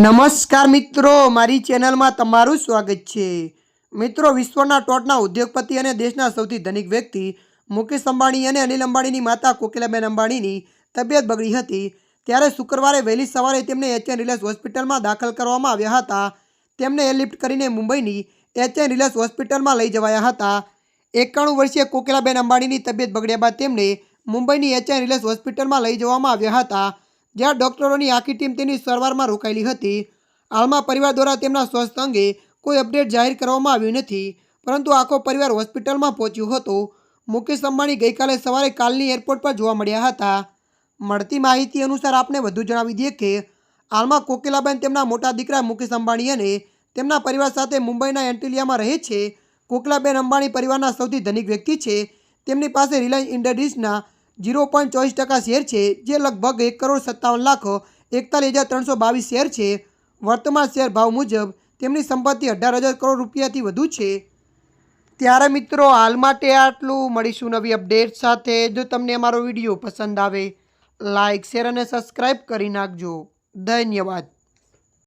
નમસ્કાર મિત્રો, મારી ચેનલમાં તમારું સ્વાગત છે. મિત્રો, વિશ્વના ટોટના ઉદ્યોગપતિ અને દેશના સૌથી ધનિક વ્યક્તિ મુકેશ અંબાણી અને અનિલ અંબાણીની માતા કોકિલાબેન અંબાણીની તબિયત બગડી હતી. ત્યારે શુક્રવારે વહેલી સવારે તેમને એચએન રિલાયન્સ હોસ્પિટલમાં દાખલ કરવામાં આવ્યા હતા. તેમને એરલિફ્ટ કરીને મુંબઈની એચએન રિલાયન્સ હોસ્પિટલમાં લઈ જવાયા હતા. એકાણું વર્ષીય કોકિલાબેન અંબાણીની તબિયત બગડ્યા બાદ તેમને મુંબઈની એચએન રિલાયન્સ હોસ્પિટલમાં લઈ જવામાં આવ્યા હતા. જ્યાં ડોક્ટરોની આખી ટીમ તેની સારવારમાં રોકાયેલી હતી. હાલમાં પરિવાર દ્વારા તેમના સ્વાસ્થ્ય અંગે કોઈ અપડેટ જાહેર કરવામાં આવ્યું નથી, પરંતુ આખો પરિવાર હોસ્પિટલમાં પહોંચ્યો હતો. મુકેશ અંબાણી ગઈકાલે સવારે કાલની એરપોર્ટ પર જોવા મળ્યા હતા. મળતી માહિતી અનુસાર આપને વધુ જણાવી દઈએ કે, હાલમાં કોકિલાબેન તેમના મોટા દીકરા મુકેશ અંબાણી અને તેમના પરિવાર સાથે મુંબઈના એન્ટિલિયામાં રહે છે. કોકિલાબેન અંબાણી પરિવારના સૌથી ધનિક વ્યક્તિ છે. તેમની પાસે રિલાયન્સ ઇન્ડસ્ટ્રીઝના ઝીરો પોઈન્ટ ચોવીસ ટકા શેર છે, જે લગભગ એક કરોડ સત્તાવન લાખ એકતાલીસ હજાર ત્રણસો બાવીસ શેર છે. વર્તમાન શેર ભાવ મુજબ તેમની સંપત્તિ અઢાર હજાર કરોડ રૂપિયાથી વધુ છે. ત્યારે મિત્રો, હાલ માટે આટલું. મળીશું નવી અપડેટ સાથે. જો તમને અમારો વીડિયો પસંદ આવે લાઇક શેર અને સબસ્ક્રાઈબ કરી નાખજો. ધન્યવાદ.